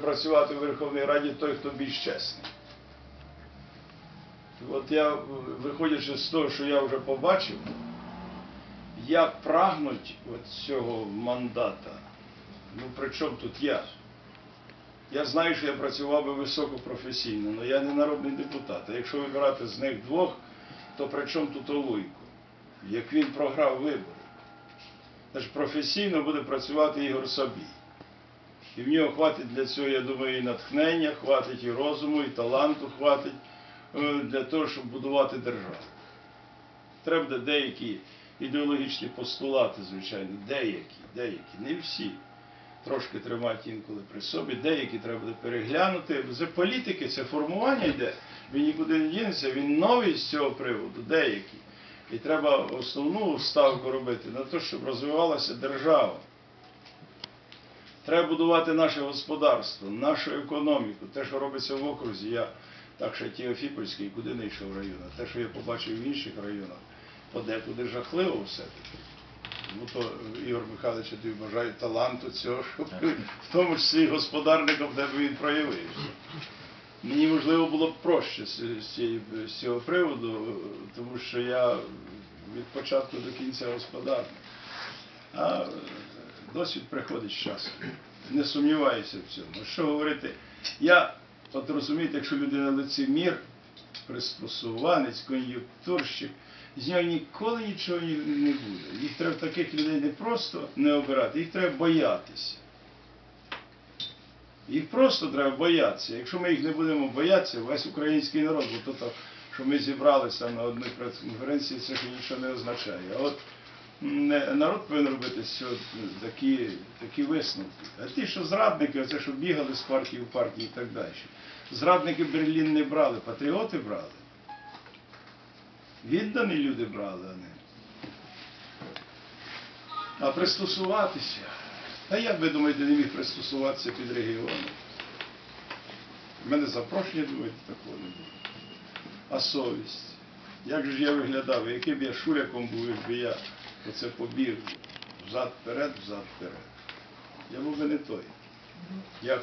працювати в Верховній Раді той, хто більш чесний. От я, виходячи з того, що я вже побачив, як прагнуть цього мандата, ну при чому тут я? Я знаю, що я працював би високопрофесійно, але я не народний депутат. А якщо вибирати з них двох, то при чому тут Олуйко? Як він програв вибори? Значить, професійно буде працювати Ігор Собій. І в нього хватить для цього, я думаю, і натхнення, хватить і розуму, і таланту хватить е, для того, щоб будувати державу. Треба деякі ідеологічні постулати, звичайно, деякі, деякі, не всі. Трошки тримати інколи при собі, деякі треба буде переглянути. Це політики, це формування йде, він нікуди не дінеться, він новий з цього приводу, деякі. І треба основну ставку робити на те, щоб розвивалася держава. Треба будувати наше господарство, нашу економіку, те, що робиться в окрузі. Я так що Тіофіпольський, куди не йшов район, а те, що я побачив в інших районах, подекуди жахливо все-таки. Ну то Ігор Михайлович, я тобі бажаю таланту цього, щоб в тому числі господарником в тебе він проявився. Мені можливо було б проще з цього приводу, тому що я від початку до кінця господарник. А досвід приходить з часом. Не сумніваюся в цьому. Що говорити? Я, от розумієте, якщо людина лицемір, пристосуванець, кон'юнктурщик, з нього ніколи нічого не буде. Їх треба таких людей не просто не обирати, їх треба боятися. Їх просто треба боятися. Якщо ми їх не будемо боятися, весь український народ, бо то, що ми зібралися на одній прес-конференції, це ж нічого не означає. А от народ повинен робити з такі, такі висновки. А ті, що зрадники, оце що бігали з партії в партії і так далі. Зрадники Берлін не брали, патріоти брали. Віддані люди брали, а не. А пристосуватися. Та як ви думаєте, не міг пристосуватися під регіоном? У мене запрошення, думаєте, такого не було. А совість. Як же я виглядав, яким я шуряком був, якби я оце побіг взад вперед, взад вперед. Я був той. Я